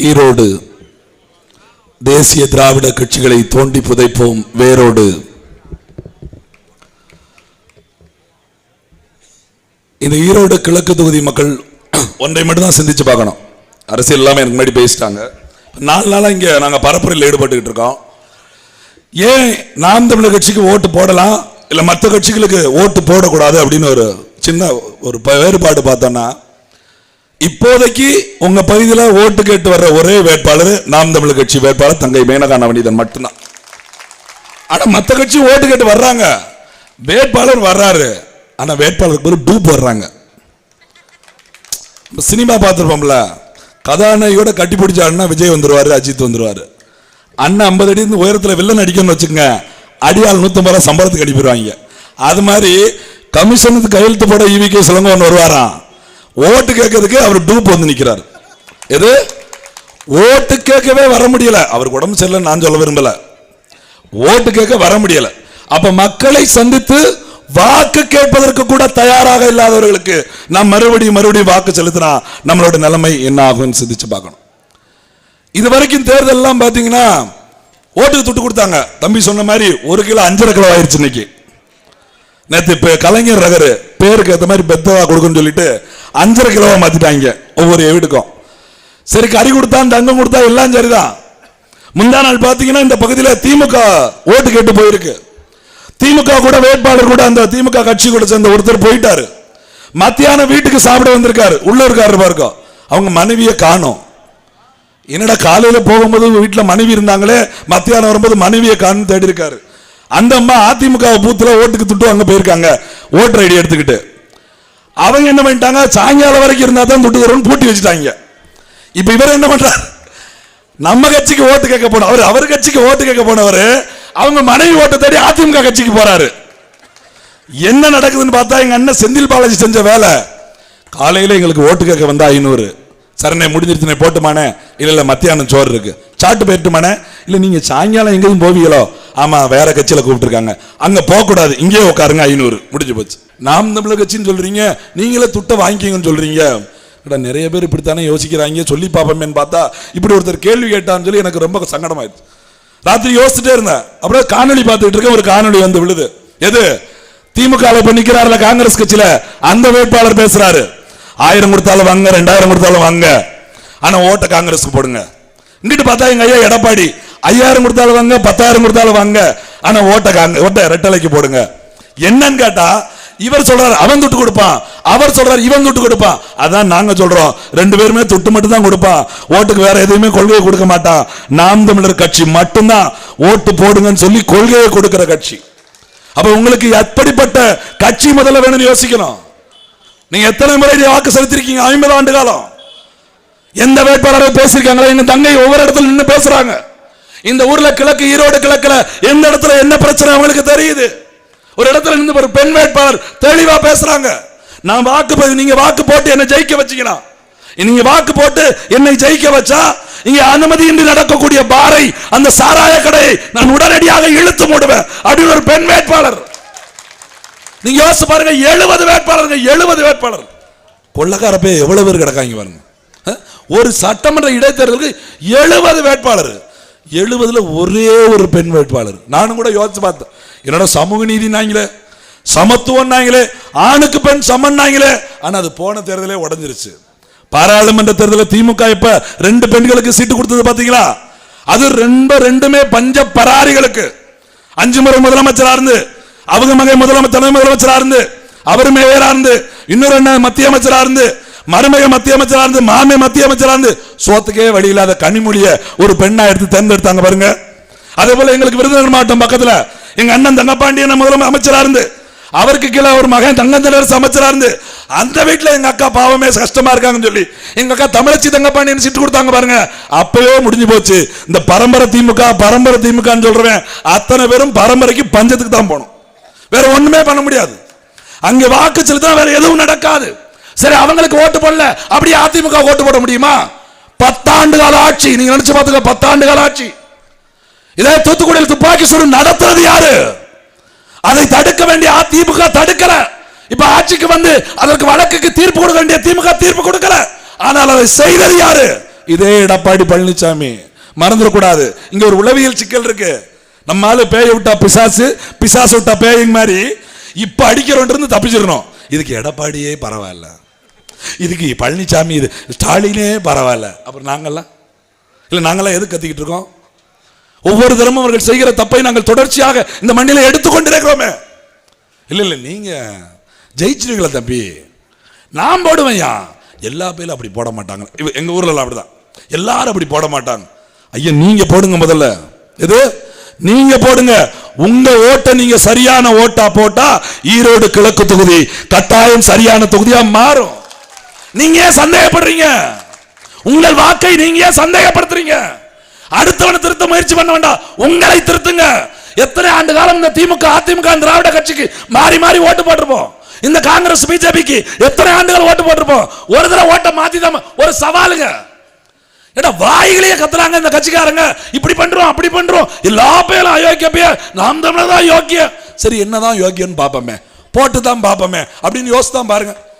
ஈரோடு தேசிய திராவிட கட்சிகளை தோண்டி புதைப்போம் வேரோடு. இந்த ஈரோடு கிழக்கு தொகுதி மக்கள் ஒன்றை மட்டும்தான் சிந்திச்சு பார்க்கணும். அரசியல் எல்லாமே எனக்கு முன்னாடி பேசிட்டாங்க. நாலு நாளாக இங்கே நாங்கள் பரப்புரையில் ஈடுபட்டுக்கிட்டு இருக்கோம். ஏன் நாம் தமிழர் கட்சிக்கு ஓட்டு போடலாம்? இல்லை மற்ற கட்சிகளுக்கு ஓட்டு போடக்கூடாது அப்படின்னு ஒரு சின்ன ஒரு ப- வேறுபாடு பார்த்தோன்னா இப்போதைக்கு உங்க பகுதியில் ஓட்டு கேட்டு வர்ற ஒரே வேட்பாளர் நாம் தமிழ் கட்சி வேட்பாளர் தங்கை மேனகா நவநீதன் மட்டும்தான். ஆனா மற்ற கட்சி ஓட்டு கேட்டு வர்றாங்க. வேட்பாளர் வர்றாரு. ஆனா வேட்பாளருக்கு பேர் டூப் வர்றாங்க சினிமா பார்த்துருப்போம்ல. கதாநாயகியோட கட்டி பிடிச்சாருன்னா விஜய் வந்துருவாரு அஜித் வந்துருவாரு. அண்ணன் ஐம்பது அடி இருந்து உயரத்தில் வில்லன் அடிக்கணும்னு வச்சுங்க அடியால் நூற்றம்பது ரூபா சம்பளத்துக்கு அடிப்பிடுவாங்க அது மாதிரி கமிஷனுக்கு கையெழுத்து போட இவிகே ஈவிகே சிலங்கோன்னு வருவாராம். ஓட்டு கேட்கறதுக்கு அவர் டூப் வந்து நிற்கிறார் எது? ஓட்டு கேட்கவே வர முடியல. அவருக்கு உடம்பு சரியில்லை நான் சொல்ல விரும்பல. ஓட்டு கேட்க வர முடியல. அப்ப மக்களை சந்தித்து வாக்கு கேட்பதற்கு கூட தயாராக இல்லாதவர்களுக்கு நாம் மறுபடியும் மறுபடியும் வாக்கு செலுத்தினா நம்மளோட நிலைமை என்ன ஆகும்னு சிந்திச்சு பார்க்கணும். இது வரைக்கும் தேர்தல் எல்லாம் பாத்தீங்கன்னா ஓட்டுக்கு துட்டு கொடுத்தாங்க. தம்பி சொன்ன மாதிரி ஒரு கிலோ அஞ்சரை கிலோ ஆயிடுச்சு இன்னைக்கு. நேற்று இப்போ கலைஞர் ரகரு பேருக்கு ஏற்ற மாதிரி பெத்தவா கொடுக்குன்னு சொல்லிட்டு அஞ்சரை கிலோவை மாற்றிட்டாங்க ஒவ்வொரு வீட்டுக்கும் சரி கறி கொடுத்தா தங்கம் கொடுத்தா எல்லாம் சரிதான். முந்தா நாள் பார்த்தீங்கன்னா இந்த பகுதியில் திமுக ஓட்டு கேட்டு போயிருக்கு. திமுக கூட வேட்பாளர் கூட அந்த திமுக கட்சி கூட சேர்ந்த ஒருத்தர் போயிட்டாரு. மத்தியானம் வீட்டுக்கு சாப்பிட வந்திருக்காரு. உள்ளூர்காரர் பாருங்க. அவங்க மனைவியை காணும். என்னடா காலையில் போகும்போது வீட்டில் மனைவி இருந்தாங்களே மத்தியானம் வரும்போது மனைவியை காணும் தேடி இருக்காரு அந்த அம்மா அதிமுக பூத்தில் ஓட்டுக்கு துட்டு அங்கே போயிருக்காங்க. ஓட்டர் ஐடி எடுத்துக்கிட்டு. அவங்க என்ன பண்ணிட்டாங்க? சாயங்காலம் வரைக்கும் இருந்தால் தான் துட்டு தரும்னு பூட்டி வச்சுட்டாங்க. இப்போ இவர் என்ன பண்ணுறார் நம்ம கட்சிக்கு ஓட்டு கேட்க போன அவர் அவர் கட்சிக்கு ஓட்டு கேட்க போனவர் அவங்க மனைவி ஓட்டை தேடி அதிமுக கட்சிக்கு போறாரு. என்ன நடக்குதுன்னு பார்த்தா எங்க அண்ணன் செந்தில் பாலாஜி செஞ்ச வேலை. காலையில் எங்களுக்கு ஓட்டு கேட்க வந்தா ஐநூறு. சரணே முடிஞ்சிருச்சுனே போட்டுமானே? இல்லை இல்லை மத்தியானம் சோறு இருக்கு. சாட்டு போயிட்டுமானே? இல்லை நீங்கள் சாயங்காலம் எங்கேயும் போவீங்களோ? ஆமாம் வேற கட்சியில் கூப்பிட்டுருக்காங்க. அங்கே போகக்கூடாது. இங்கேயே உட்காருங்க ஐநூறு. முடிஞ்சு போச்சு. நாம் தமிழர் கட்சின்னு சொல்றீங்க நீங்களே துட்டை வாங்கிக்கங்கன்னு சொல்றீங்க. அட, நிறைய பேர் இப்படித்தானே யோசிக்கிறாங்க சொல்லி பார்ப்போமேன்னு பார்த்தா இப்படி ஒருத்தர் கேள்வி கேட்டான்னு சொல்லி எனக்கு ரொம்ப சங்கடமாயிடுச்சு. ராத்திரி யோசிச்சுட்டே இருந்தேன். அப்புறம் காணொலி பார்த்துட்டு இருக்க ஒரு காணொலி வந்து விழுது. எது? திமுக இப்போ இப்ப நிக்கிறாருல காங்கிரஸ் கட்சியில அந்த வேட்பாளர் பேசுறாரு. ஆயிரம் கொடுத்தாலும் வாங்க ரெண்டாயிரம் கொடுத்தாலும் வாங்க. ஆனா ஓட்ட காங்கிரஸ்க்கு போடுங்க. இங்கிட்டு பார்த்தா எங்க ஐயா எடப்பாடி ஐயாயிரம் கொடுத்தாலும் வாங்க பத்தாயிரம் கொடுத்தாலும் வாங்க. ஆனா ஓட்ட காங்க ஓட்ட ரெட்டலைக்கு போடுங்க. என்னன்னு கேட்டா இவர் சொல்றாரு அவன் துட்டு கொடுப்பான் அவர் சொல்றாரு இவன் துட்டு கொடுப்பான் அதான் நாங்க சொல்றோம். ரெண்டு பேருமே துட்டு மட்டும் தான் கொடுப்பான் ஓட்டுக்கு வேற எதுவுமே கொள்கையை கொடுக்க மாட்டான் நாம் தமிழர் கட்சி மட்டும்தான் ஓட்டு போடுங்கன்னு சொல்லி கொள்கையை கொடுக்கிற கட்சி. அப்ப உங்களுக்கு எப்படிப்பட்ட கட்சி முதல்ல வேணும்னு யோசிக்கணும். நீங்க எத்தனை முறை வாக்கு செலுத்திருக்கீங்க? ஐம்பது ஆண்டு காலம். எந்த வேட்பாளரை பேசிருக்காங்களா எங்க தங்கை ஒவ்வொரு இடத்துல நின்று பேசுறாங்க. இந்த ஊர்ல கிழக்கு ஈரோடு கிழக்குல எந்த இடத்துல என்ன பிரச்சனை அவங்களுக்கு தெரியுது? ஒரு இடத்துல நின்று ஒரு பெண் வேட்பாளர் தெளிவா பேசுறாங்க. நான் வாக்கு ப- நீங்க வாக்கு போட்டு என்ன ஜெயிக்க வச்சீங்களா? நீங்க வாக்கு போட்டு என்னை ஜெயிக்க வச்சா இங்க அனுமதியின்றி நடக்கக்கூடிய பாரை அந்த சாராய கடையை நான் உடனடியாக இழுத்து மூடுவேன். அப்படின்னு ஒரு பெண் வேட்பாளர். நீங்க யோசிச்சு பாருங்க எழுபது வேட்பாளருங்க எழுபது வேட்பாளர். கொள்ளக்கார பேர் எவ்வளவு பேர் கிடக்காங்க பாருங்க. ஒரு சட்டமன்ற இடைத்தேர்தலுக்கு எழுபது வேட்பாளர். எழுபதுல ஒரே ஒரு பெண் வேட்பாளர். நானும் கூட யோசிச்சு பார்த்தேன். என்னோட சமூக நீதினாங்களே? சமத்துவம்னாங்களே ஆணுக்கு பெண் சமன்னாங்களே ஆனா அது போன தேர்தலே உடஞ்சிருச்சு. பாராளுமன்ற தேர்தலில் திமுக இப்ப ரெண்டு பெண்களுக்கு சீட்டு கொடுத்தது பாத்தீங்களா? அது ரெண்டு ரெண்டுமே பஞ்ச பராரிகளுக்கு. அஞ்சு முறை முதலமைச்சரா இருந்து அவங்க மகன் முதலமைச்சர் முதலமைச்சரா இருந்து அவர் மேயரா இருந்து இன்னொரு அண்ணன் மத்திய அமைச்சரா இருந்து மருமைய மத்திய அமைச்சரா இருந்து மாமே மத்திய அமைச்சரா இருந்து சோத்துக்கே வழி இல்லாத கனிமொழிய ஒரு பெண்ணா எடுத்து தேர்ந்தெடுத்தாங்க பாருங்க. அதே போல எங்களுக்கு விருதுநகர் மாவட்டம் பக்கத்துல எங்க அண்ணன் தங்கப்பாண்டியன் முதலமை அமைச்சரா இருந்து அவருக்கு கீழே ஒரு மகன் தங்கத்தனரசு அமைச்சரா இருந்து அந்த வீட்டுல எங்க அக்கா பாவமே கஷ்டமா இருக்காங்கன்னு சொல்லி எங்க அக்கா தமிழச்சி தங்கப்பாண்டியன் சீட்டு கொடுத்தாங்க பாருங்க. அப்பவே முடிஞ்சு போச்சு. இந்த பரம்பரை திமுக பரம்பரை திமுகன்னு சொல்கிறேன் அத்தனை பேரும் பரம்பரைக்கு பஞ்சத்துக்கு தான் போகணும் வேற ஒண்ணுமே பண்ண முடியாது. அங்க வாக்கு செலுத்தா வேற எதுவும் நடக்காது. சரி அவங்களுக்கு ஓட்டு போடல. அப்படியே அதிமுக ஓட்டு போட முடியுமா? பத்தாண்டு கால ஆட்சி. நீங்க நினைச்சு பார்த்துக்க பத்தாண்டு கால ஆட்சி. இதே தூத்துக்குடியில் துப்பாக்கி சூடு நடத்துறது யாரு? அதை தடுக்க வேண்டிய அதிமுக தடுக்கல. இப்ப ஆட்சிக்கு வந்து அதற்கு வழக்குக்கு தீர்ப்பு கொடுக்க வேண்டிய திமுக தீர்ப்பு கொடுக்கல. ஆனால் அதை செய்தது யாரு? இதே எடப்பாடி பழனிசாமி. மறந்துடக்கூடாது இங்க ஒரு உளவியல் சிக்கல் இருக்கு. நம்மால பேய விட்டா பிசாசு பிசாசு விட்டா பேயிங் மாதிரி. இப்ப அடிக்கிறோன்றது தப்பிச்சிடணும். இதுக்கு எடப்பாடியே பரவாயில்ல. இதுக்கு பழனிசாமி இது ஸ்டாலினே பரவாயில்ல. அப்புறம் நாங்கெல்லாம் இல்லை நாங்களாம் எது கத்திக்கிட்டு இருக்கோம்? ஒவ்வொரு தரமும் அவர்கள் செய்கிற தப்பை நாங்கள் தொடர்ச்சியாக இந்த மண்ணில எடுத்துக்கொண்டிருக்கிறோமே இல்லை இல்லை நீங்கள் ஜெயிச்சிருக்கல தம்பி. நான் போடுவேன்யா எல்லா பேரும் அப்படி போட மாட்டாங்க. எங்கள் எங்க ஊர்ல அப்படிதான். எல்லாரும் அப்படி போட மாட்டாங்க. ஐயா நீங்கள் போடுங்க முதல்ல. எது? நீங்கள் போடுங்க. உங்க ஓட்டை நீங்க சரியான ஓட்டா போட்டா ஈரோடு கிழக்கு தொகுதி கட்டாயம் சரியான தொகுதியா மாறும். நீங்க ஏன் சந்தேகப்படுறீங்க? உங்கள் வாக்கை நீங்க ஏன் சந்தேகப்படுத்துறீங்க? அடுத்தவனை திருத்த முயற்சி பண்ண வேண்டாம். உங்களை திருத்துங்க. எத்தனை ஆண்டு காலம் இந்த திமுக அதிமுக திராவிட கட்சிக்கு மாறி மாறி ஓட்டு போட்டிருப்போம். இந்த காங்கிரஸ் பிஜேபிக்கு எத்தனை ஆண்டுகள் ஓட்டு போட்டிருப்போம்? ஒரு தடவை ஓட்டை மாத்தி தான் ஒரு சவாலுங்க. ஏன்னா வாய்களையே கத்துறாங்க இந்த கட்சிக்காரங்க. இப்படி பண்றோம் அப்படி பண்றோம். எல்லா பேரும் அயோக்கிய பேர். நாம் தமிழர் தான் யோக்கிய. சரி என்னதான் யோக்கியன்னு பாப்போமே போட்டு தான் பாப்போமே அப்படின்னு யோசிச்சு தான் பாருங்க.